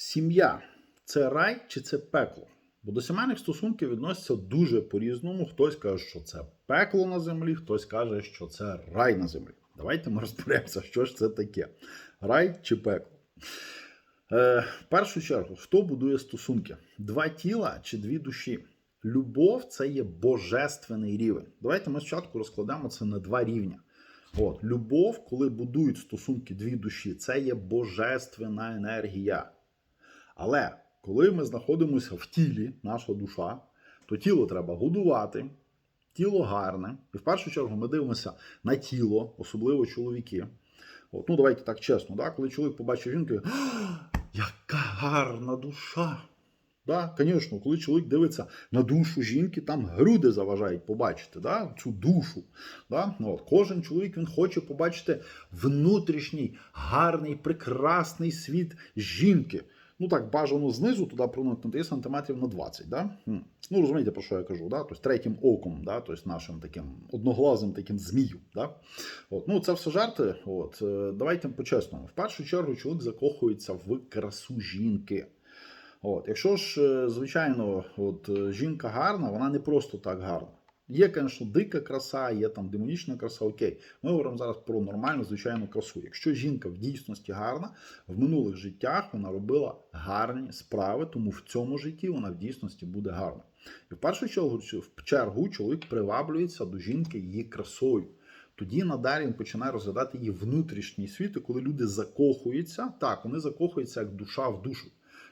Сім'я це рай чи це пекло? Бо до сімейних стосунків відносяться дуже по-різному. Хтось каже, що це пекло на землі, хтось каже, що це рай на землі. Давайте ми розберемося, що ж це таке: рай чи пекло. Е, в першу чергу, хто будує стосунки? Два тіла чи дві душі? Любов це є божественний рівень. Давайте ми спочатку розкладемо це на два рівня. От, любов, коли будують стосунки дві душі, це є божественна енергія. Але коли ми знаходимося в тілі, наша душа, то тіло треба годувати, тіло гарне. І в першу чергу ми дивимося на тіло, особливо чоловіки. От, ну давайте так чесно, да? коли чоловік побачив жінку, яка гарна душа. Да, Звісно, коли чоловік дивиться на душу жінки, там груди заважають побачити да, цю душу. Да? Ну, От, Кожен чоловік він хоче побачити внутрішній, гарний, прекрасний світ жінки. Ну так, бажано знизу туди проникнути сантиметрів на 20. Да? Ну, розумієте, про що я кажу? Да? Тобто третім оком, да? тобто нашим таким одноглазим таким змію. Да? От. Ну, це все жарти. От. е, Давайте по-чесному. В першу чергу чоловік закохується в красу жінки. От, якщо ж, е, звичайно, от е, жінка гарна, вона не просто так гарна. Є, звісно, дика краса, є там демонічна краса, окей. Ми говоримо зараз про нормальну, звичайну красу. Якщо жінка в дійсності гарна, в минулих життях вона робила гарні справи, тому в цьому житті вона в дійсності буде гарна. І в першу чергу, в чергу чоловік приваблюється до жінки її красою. Тоді надалі він починає розглядати її внутрішній світ, і коли люди закохуються, так, вони закохуються як душа в душу.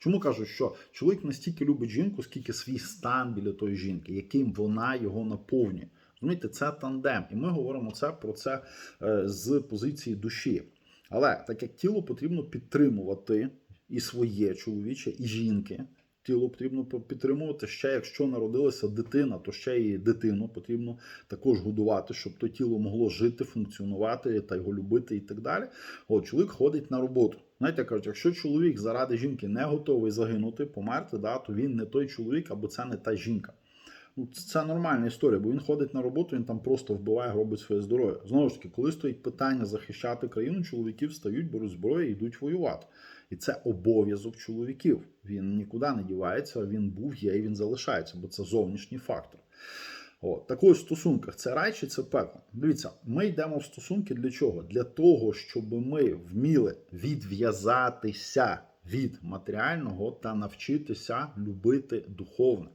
Чому кажуть, що чоловік настільки любить жінку, скільки свій стан біля тої жінки, яким вона його наповнює. Розумієте, це тандем. І ми говоримо це про це е, з позиції душі. Але так як тіло потрібно підтримувати і своє чоловіче, і жінки. Тіло потрібно підтримувати ще, якщо народилася дитина, то ще і дитину потрібно також годувати, щоб то тіло могло жити, функціонувати та його любити і так далі. От чоловік ходить на роботу. Знаєте, кажуть, якщо чоловік заради жінки не готовий загинути, померти, да, то він не той чоловік або це не та жінка. Ну, це нормальна історія, бо він ходить на роботу, він там просто вбиває, робить своє здоров'я. Знову ж таки, коли стоїть питання захищати країну, чоловіки встають, беруть зброю і йдуть воювати. І це обов'язок чоловіків. Він нікуди не дівається, він був, є і він залишається, бо це зовнішній фактор. От, так ось в стосунках це рай чи це пекло? Дивіться, ми йдемо в стосунки для чого? Для того, щоб ми вміли відв'язатися від матеріального та навчитися любити духовне.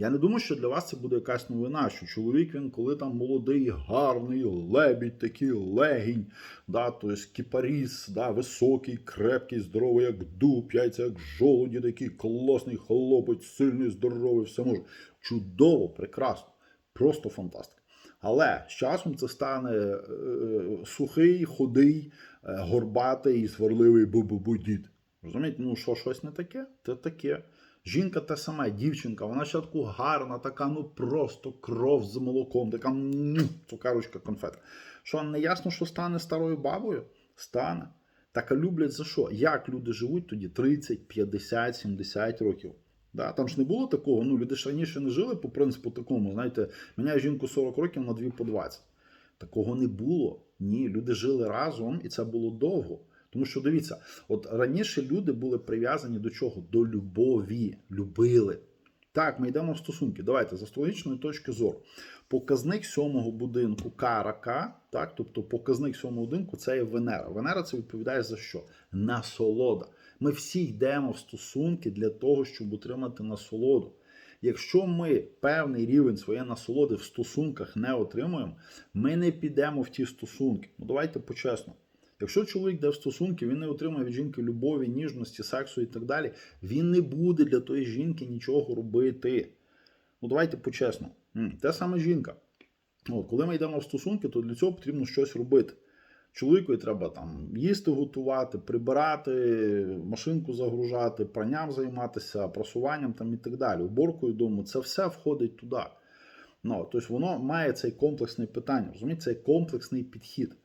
Я не думаю, що для вас це буде якась новина, що чоловік він, коли там молодий, гарний, лебідь, такий легінь, да, тобто кіпаріс, да, високий, крепкий, здоровий, як дуб, яйця, як жолуді, такий класний хлопець, сильний, здоровий, все може. Чудово, прекрасно, просто фантастика. Але з часом це стане е, сухий, худий, е, горбатий і сварливий бу-бу-бу дід. Розумієте, ну що щось не таке? Це таке. Жінка та сама, дівчинка, вона спочатку гарна, така, ну просто кров з молоком, така ну, цукерочка конфетка. Що не ясно, що стане старою бабою? Стане. Так а люблять за що? Як люди живуть тоді 30, 50, 70 років? Да, Там ж не було такого. Ну, люди ж раніше не жили по принципу такому. Знаєте, міняє жінку 40 років на 2 по 20. Такого не було. Ні, люди жили разом, і це було довго. Тому що дивіться, от раніше люди були прив'язані до чого? До любові, любили. Так, ми йдемо в стосунки. Давайте з астрологічної точки зору. Показник сьомого будинку карака, так, тобто показник сьомого будинку це є Венера. Венера це відповідає за що? Насолода. Ми всі йдемо в стосунки для того, щоб отримати насолоду. Якщо ми певний рівень своєї насолоди в стосунках не отримуємо, ми не підемо в ті стосунки. Ну давайте почесно. Якщо чоловік йде в стосунки, він не отримає від жінки любові, ніжності, сексу і так далі, він не буде для тої жінки нічого робити. Ну давайте почесно. Те саме жінка. От, коли ми йдемо в стосунки, то для цього потрібно щось робити. Чоловікові треба там їсти готувати, прибирати, машинку загружати, пранням займатися, просуванням там і так далі, уборкою дому. Це все входить туди. Ну, Тобто воно має цей комплексний питання, розумієте, цей комплексний підхід.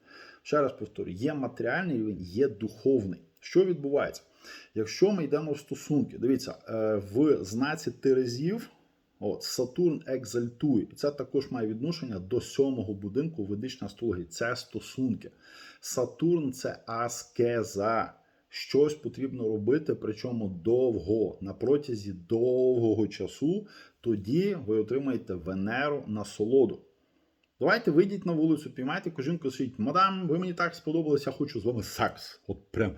Ще раз повторюю, є матеріальний рівень, є духовний. Що відбувається? Якщо ми йдемо в стосунки, дивіться, е, в знаці Терезів от, Сатурн екзальтує. Це також має відношення до сьомого будинку ведичної астрології. Це стосунки. Сатурн це аскеза. щось потрібно робити, причому довго, на протязі довгого часу, тоді ви отримаєте Венеру насолоду. Давайте вийдіть на вулицю, піймайте яку жінку, скажіть, мадам, ви мені так сподобалися, я хочу з вами секс. От прям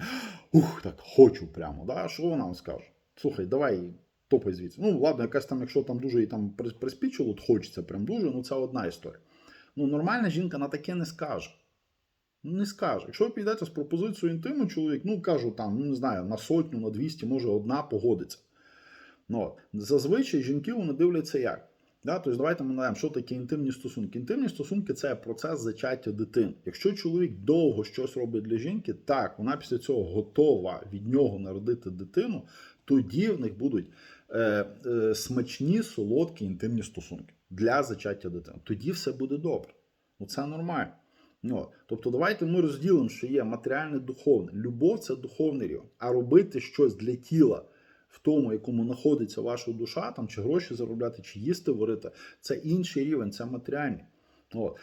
ух, так хочу прямо. Да? Що вона вам скаже? Слухай, давай топай звідси. Ну, ладно, якась там, якщо там дуже і там приспічило, от хочеться прям дуже, ну це одна історія. Ну, нормальна жінка на таке не скаже. Ну, Не скаже. Якщо ви підете з пропозицією інтиму, чоловік, ну кажу там, ну не знаю, на сотню, на 200, може одна погодиться. Ну, зазвичай жінки вони дивляться як. Да? Тобто давайте ми надаємо, що таке інтимні стосунки. Інтимні стосунки це процес зачаття дитини. Якщо чоловік довго щось робить для жінки, так, вона після цього готова від нього народити дитину, тоді в них будуть е, е, смачні, солодкі інтимні стосунки для зачаття дитини. Тоді все буде добре. Ну це нормально. Ну, тобто, давайте ми розділимо, що є матеріальне духовне. Любов це духовний рівень, а робити щось для тіла в тому, якому знаходиться ваша душа, там чи гроші заробляти, чи їсти варити, це інший рівень, це матеріальний. От.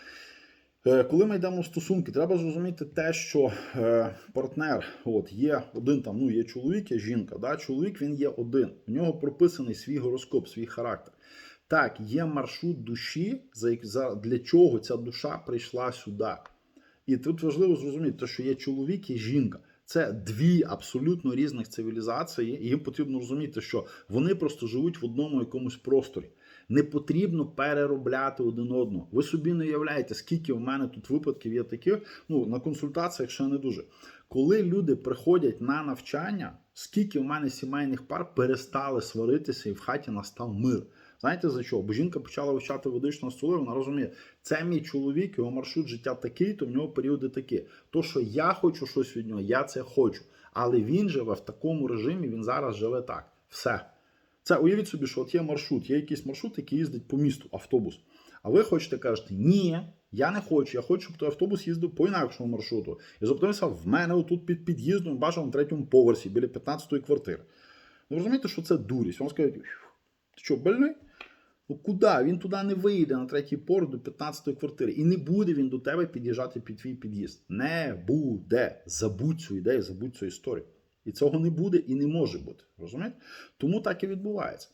Е, Коли ми йдемо в стосунки, треба зрозуміти те, що е, партнер, от є один там, ну є чоловік, є жінка. Да? Чоловік він є один. У нього прописаний свій гороскоп, свій характер. Так, є маршрут душі, за, для чого ця душа прийшла сюди. І тут важливо зрозуміти, що є чоловік і жінка. Це дві абсолютно різних цивілізації, і їм потрібно розуміти, що вони просто живуть в одному якомусь просторі. Не потрібно переробляти один одного. Ви собі не уявляєте, скільки в мене тут випадків є таких. Ну на консультаціях ще не дуже. Коли люди приходять на навчання, скільки в мене сімейних пар перестали сваритися, і в хаті настав мир. Знаєте за що? Бо жінка почала вивчати ведичну астрологію, вона розуміє, це мій чоловік, його маршрут життя такий, то в нього періоди такі. То, що я хочу щось від нього, я це хочу. Але він живе в такому режимі, він зараз живе так. Все. Це уявіть собі, що от є маршрут, є якийсь маршрут, який їздить по місту, автобус. А ви хочете кажете, ні, я не хочу, я хочу, щоб той автобус їздив по інакшому маршруту. І зупинився в мене отут під під'їздом, бажано на третьому поверсі, біля 15-ї квартири. Ви розумієте, що це дурість. Вам скажуть, ти що, больний? Ну куди? Він туди не вийде на третій поверх до 15-ї квартири. І не буде він до тебе під'їжджати під твій під'їзд. Не буде. Забудь цю ідею, забудь цю історію. І цього не буде і не може бути. Розумієте? Тому так і відбувається.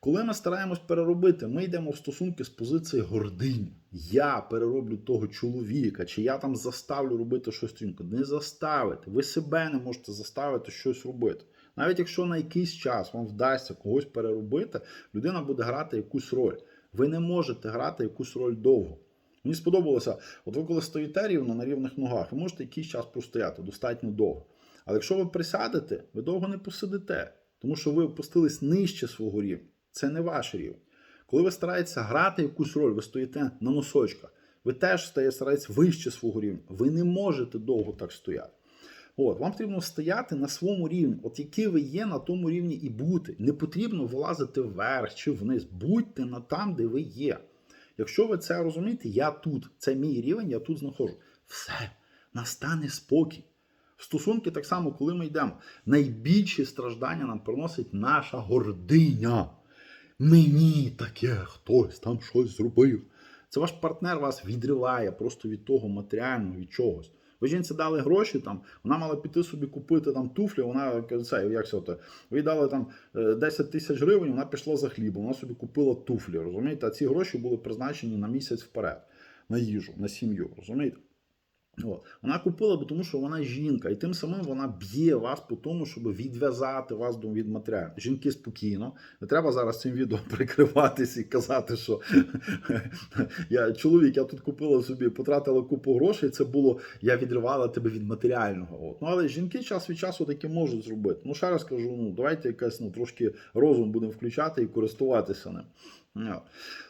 Коли ми стараємось переробити, ми йдемо в стосунки з позиції гордині. Я перероблю того чоловіка, чи я там заставлю робити щось стрімко. Не заставити. Ви себе не можете заставити щось робити. Навіть якщо на якийсь час вам вдасться когось переробити, людина буде грати якусь роль. Ви не можете грати якусь роль довго. Мені сподобалося, от ви коли стоїте рівно на рівних ногах, ви можете якийсь час простояти достатньо довго. Але якщо ви присядете, ви довго не посидите, тому що ви опустились нижче свого рівня. Це не ваш рівень. Коли ви стараєтеся грати якусь роль, ви стоїте на носочках, ви теж стараєтесь вище свого рівня. Ви не можете довго так стояти. От, вам потрібно стояти на своєму рівні. От який ви є, на тому рівні і бути. Не потрібно вилазити вверх чи вниз. Будьте на там, де ви є. Якщо ви це розумієте, я тут, це мій рівень, я тут знаходжу. Все, настане спокій. Стосунки так само, коли ми йдемо, найбільші страждання нам приносить наша гординя. Мені таке хтось там щось зробив. Це ваш партнер вас відриває просто від того матеріального, від чогось. Ви жінці дали гроші, там, вона мала піти собі купити там туфлі, вона це, як це, ви дали там е, 10 тисяч гривень, вона пішла за хлібом, вона собі купила туфлі, розумієте? А ці гроші були призначені на місяць вперед, на їжу, на сім'ю, розумієте? От. Вона купила, бо тому що вона жінка, і тим самим вона б'є вас по тому, щоб відв'язати вас до- від матеріалу. Жінки спокійно. Не треба зараз цим відео прикриватися і казати, що я чоловік, я тут купила собі, потратила купу грошей. Це було я відривала тебе від матеріального. От. Ну але жінки час від часу таке можуть зробити. Ну ще раз кажу, ну давайте якась ну трошки розум будемо включати і користуватися ним.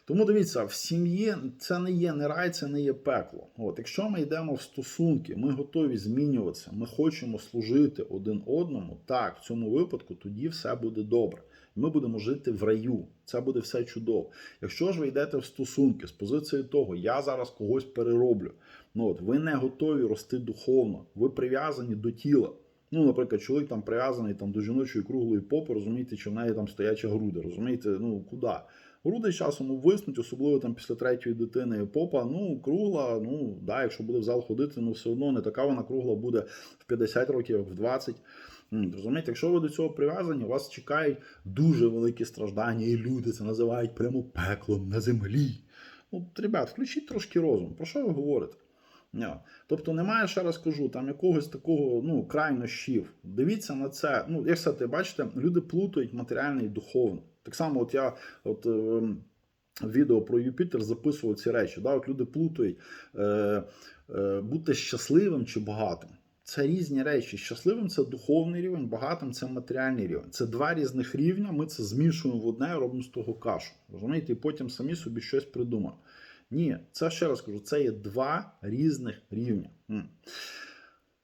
Тому дивіться, в сім'ї це не є не рай, це не є пекло. От, якщо ми йдемо в стосунки, ми готові змінюватися, ми хочемо служити один одному, так, в цьому випадку тоді все буде добре. Ми будемо жити в раю. Це буде все чудово. Якщо ж ви йдете в стосунки з позиції того, я зараз когось перероблю, ну от ви не готові рости духовно, ви прив'язані до тіла. Ну, наприклад, чоловік там прив'язаний там, до жіночої круглої попи, розумієте, чи в неї там стояча груди, розумієте, ну куди? Груди часом обвиснуть, особливо там після третьої дитини попа. Ну, кругла, ну да, якщо буде в зал ходити, ну все одно не така вона кругла буде в 50 років, як в 20. Розумієте, якщо ви до цього прив'язані, вас чекають дуже великі страждання, і люди це називають прямо пеклом на землі. Ну, ребят, включіть трошки розум. Про що ви говорите? Ні. Тобто немає, ще раз кажу, там якогось такого ну, крайнощів. Дивіться на це. Ну, як сказати, бачите, люди плутають матеріальне і духовне. Так само, от я от, е, відео про Юпітер записував ці речі. Да? От люди плутають е, е, бути щасливим чи багатим. Це різні речі. Щасливим це духовний рівень, багатим це матеріальний рівень. Це два різних рівня. Ми це змішуємо в одне, робимо з того кашу. Розумієте, і потім самі собі щось придумаємо. Ні, це ще раз кажу, це є два різних рівня.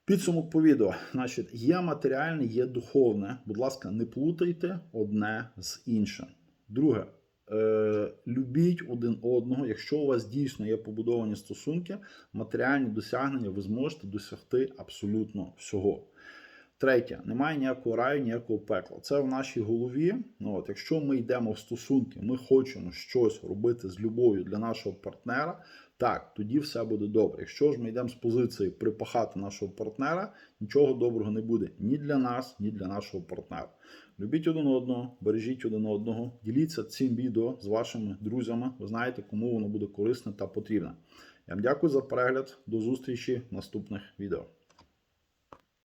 Підсумок по відео. Значить, є матеріальне, є духовне. Будь ласка, не плутайте одне з іншим. Друге, е, любіть один одного. Якщо у вас дійсно є побудовані стосунки, матеріальні досягнення ви зможете досягти абсолютно всього. Третє, немає ніякого раю, ніякого пекла. Це в нашій голові. Ну, от, якщо ми йдемо в стосунки, ми хочемо щось робити з любов'ю для нашого партнера, так, тоді все буде добре. Якщо ж ми йдемо з позиції припахати нашого партнера, нічого доброго не буде ні для нас, ні для нашого партнера. Любіть один одного, бережіть один одного, діліться цим відео з вашими друзями. Ви знаєте, кому воно буде корисне та потрібне. Я вам дякую за перегляд. До зустрічі в наступних відео.